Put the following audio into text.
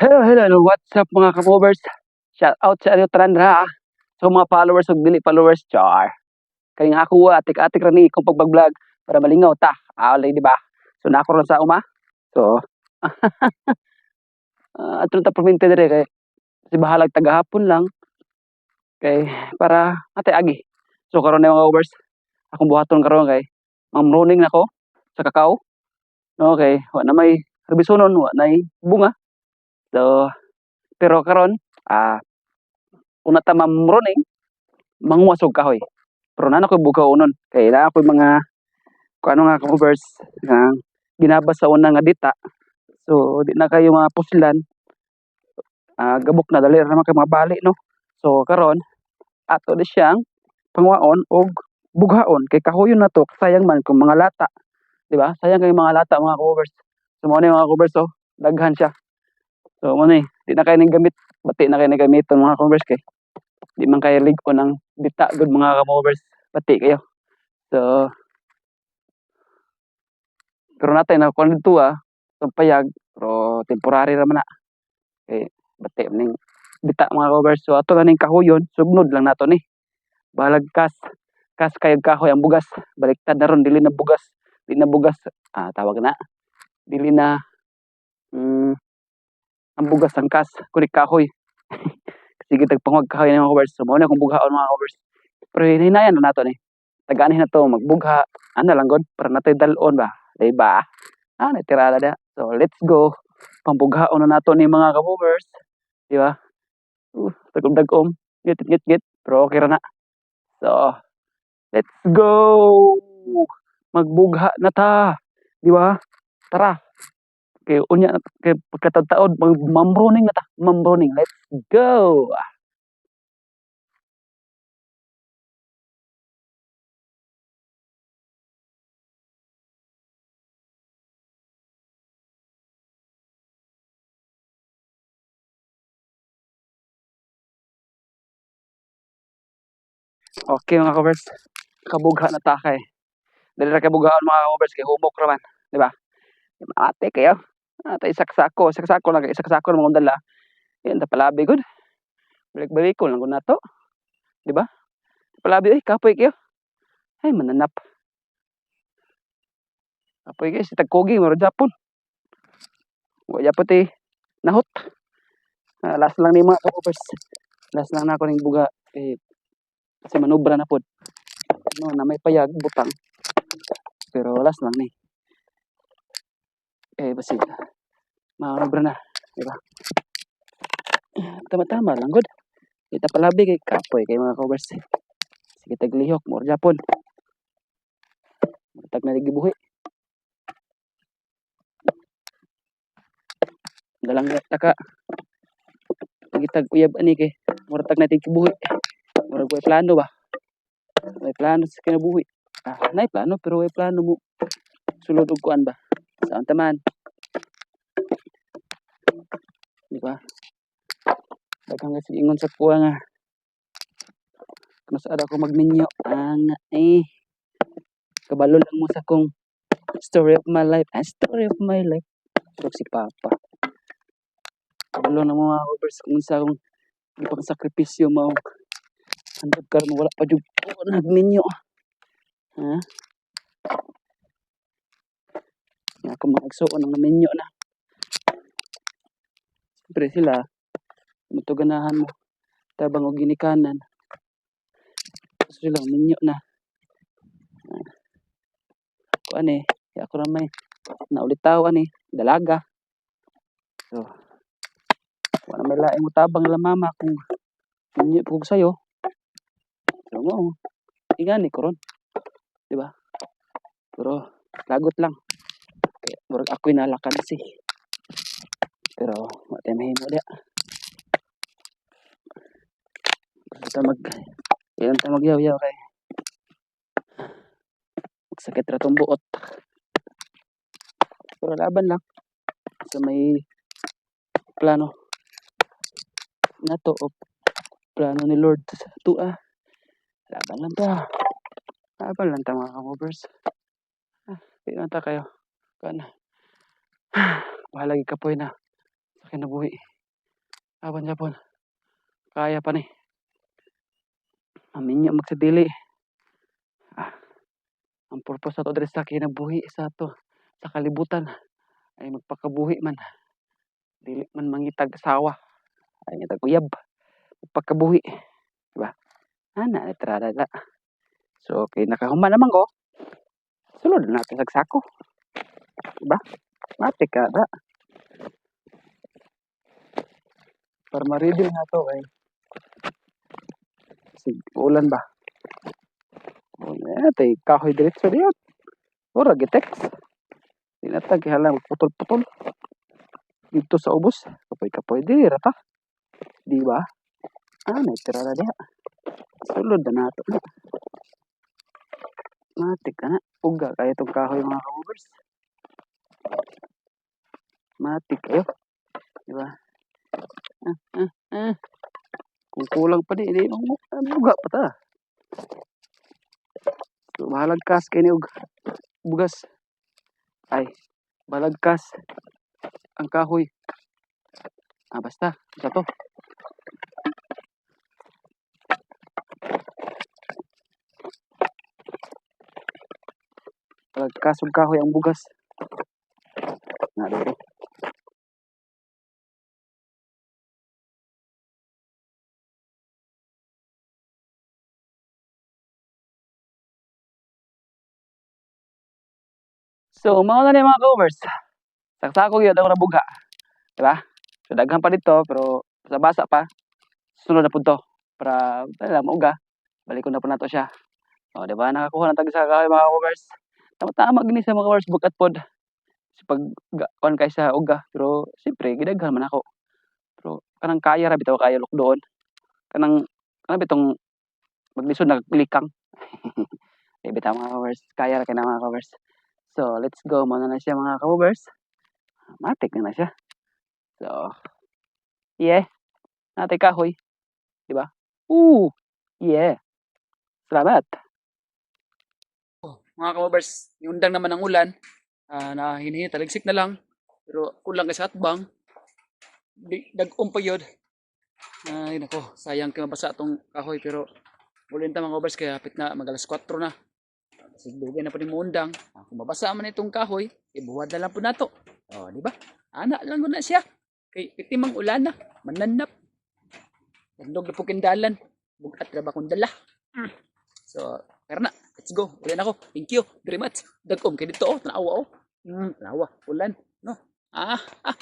Hello, hello, hello. What's up mga kamovers? Shout out sa inyo Trandra. So mga followers ug dili followers, char. Kaya nga ako atik-atik ra ni kung pagbablog para malingaw ta. Awalay di ba? So nako ron sa uma. So uh, atro ta permente dire kay si bahalag tagahapon lang kay para ate agi. So karon na mga kamovers, akong buhaton karon kay mam running nako sa kakao. Okay, wa na may herbisonon, wa na bunga. So, pero karon ah una ta mamruning manguwasog kahoy. Pero nana ko bugaw unon kay na ako mga kuano nga covers nga ginabas sa una nga dita. So di na kayo mga puslan. Ah gabok na dali naman kay mga bali no. So karon ato di siyang pangwaon og bughaon kay kahoyon na to sayang man kung mga lata. Di ba? Sayang kay mga lata mga covers. So mo mga covers oh, daghan siya. So mo ni, di na kayo gamit, bati na kayo gamiton mga covers kay di man kayo ligo ng bita good mga covers, bati kayo. So pero natay na kuan dito ah, payag, pero temporary ra man na. Kay bati ning bita mga covers. So ato na ning kahoyon, sugnod lang nato ni. Balag kas, kayog kahoy ang bugas. Baliktad na ron dili na bugas, dili na bugas. Ah tawag na. Dili na mm, ang bugas ang kas kunik kahoy. Sige tagpangwag kahoy ng mga covers. So mao na kung bughaon mga covers. Pero hinayan na nato ni. Tagani na to magbugha. Ano lang god para natay dalon ba. Di ba? Ah, natirada na. So let's go. Pambughaon na nato ni mga covers. Di ba? Uh, tagom dagom. Git git git. Pero okay ra na. So let's go. Magbugha na ta. Di ba? Tara. Kay unya kay pagkataon mag mamroning na ta. Mamroning. Let's go. Okay mga covers. Kabugha na ta kay. Dali ra kay bughaon mga covers kay humok ra man, di ba? Ate kayo. Ate saksako, saksako lang kay saksako mga dala. Yan ta palabi gud. Balik-balik ko lang gud nato. Di ba? Palabi ay kapoy kayo. Ay mananap. Kapoy kayo si tagkogi maro Japon. Wa Japon ti nahot. Ah, last lang ni mga covers. Last lang na ako ning buga eh, kasi manubra na pod. No, na may payag butang. Pero last lang ni. Eh basi manubra na, di ba? Tama-tama lang gud. Kita palabi kay kapoy kay mga covers. Sige taglihok mo Japon. Tag na gibuhi. Dalang taka. Gitag uyab ani kay murag tag natin kibuhi. Murag way plano ba? May plano sa kinabuhi. Ah, nay plano pero way plano mo. Sulod og kuan ba? Saan taman? Ba? Daghang kasi ingon sa kuha nga. Mas ada ko magminyo. Ang eh. Kabalo lang mo sa kong story of my life. Ah, story of my life. Pero si Papa. Kabalo na mga covers kung sa akong ipang sakripisyo mo. Hantod karon wala pa jud ko nagminyo. Ha? Ako magsuon ng minyo na. Siyempre sila, matuganahan mo. Tabang o ginikanan. Gusto silang minyo na. Ako ani, kaya ako ramay. Naulitaw ani, dalaga. So, wala may laing mo tabang la mama kung minyo po sa'yo. So mo, ingani ko ron. Di ba? Pero, lagot lang. Murag ako'y nalakad si. Pero, matay mahimo dia. Basta mag, yan ta magyaw-yaw kay. Magsakit ra tong buot. Pero laban lang. Sa may plano nato o plano ni Lord sa tua. Laban lang ta. Laban lang ta mga kamovers. Ah, di lang ta kayo. Kana. Bahala kapoy na. Kinabuhi. Aban Japon. Kaya pa ni. Aminyo magsadili. Ah, ang purpose sa to diri sa kinabuhi sa to sa kalibutan ay magpakabuhi man. Dili man mangitag sawa. Ay ngitag uyab. Magpakabuhi. Diba? Ana, letrada na. So, okay, nakahuman naman ko. Sulod na natin sagsako. Diba? Mati ka da. Para ma-reveal na to kay Sig ulan ba? O na tay kahoy diretso diyan. Ora gitex. Dinatag hala putol-putol. Dito sa ubos. Kapoy-kapoy di rata. Di ba? Ah, may tira na diha. Sulod na nato na. Matik ka na. Uga kaya itong kahoy mga kabubers. Matik kayo. Di ba? Ah, ah, ah. Kung kulang pa di, di mo, buga pa ta. So, mahalagkas kay ni bugas. Ay, balagkas ang kahoy. Ah, basta, isa to. Balagkas ang kahoy ang bugas. Na So, mao na ni mga covers. Saksako gyud ako nabuga. Diba? So, daghan pa dito pero sa basa pa. Sunod na pud to para wala mauga. Balik ko na po nato siya. O, di ba? Nakakuha ng tag sa kahoy mga covers. Tama-tama gini sa mga covers bukat pod. Kasi pag kuan kay sa uga, pero siyempre gidaghan man ako. Pero kanang kaya ra bitaw kaya luk doon. Kanang kanang bitong maglisod naglikang. Eh, bitaw mga covers. Kaya ra kay mga covers. So, let's go muna na siya mga kabubers. Matik na na siya. So, yeah. Natin kahoy. Di ba? Ooh! Yeah. Salamat. Mga kabubers, yung undang naman ng ulan, ah, na hinihi, taligsik na lang. Pero kulang kay sa atbang. Dag-um pa yun. Ay, nako, sayang kay mabasa itong kahoy. Pero, ulin ta mga kabubers, kaya hapit na, mag alas 4 na. Sigdugay na po ni Mundang. Ah, kung mabasa man itong kahoy, ibuwad na lang po nato. O, di ba? Ana lang na siya. Kay itimang ulan na. Mananap. Nandog na po kindalan. Bugat na ba kong dala. Mm. So, pero na. Let's go. Ulan ako. Thank you very much. Dagom kay dito. Oh, tanawa oh. Mm, tanawa. Ulan. No. Ah, ah.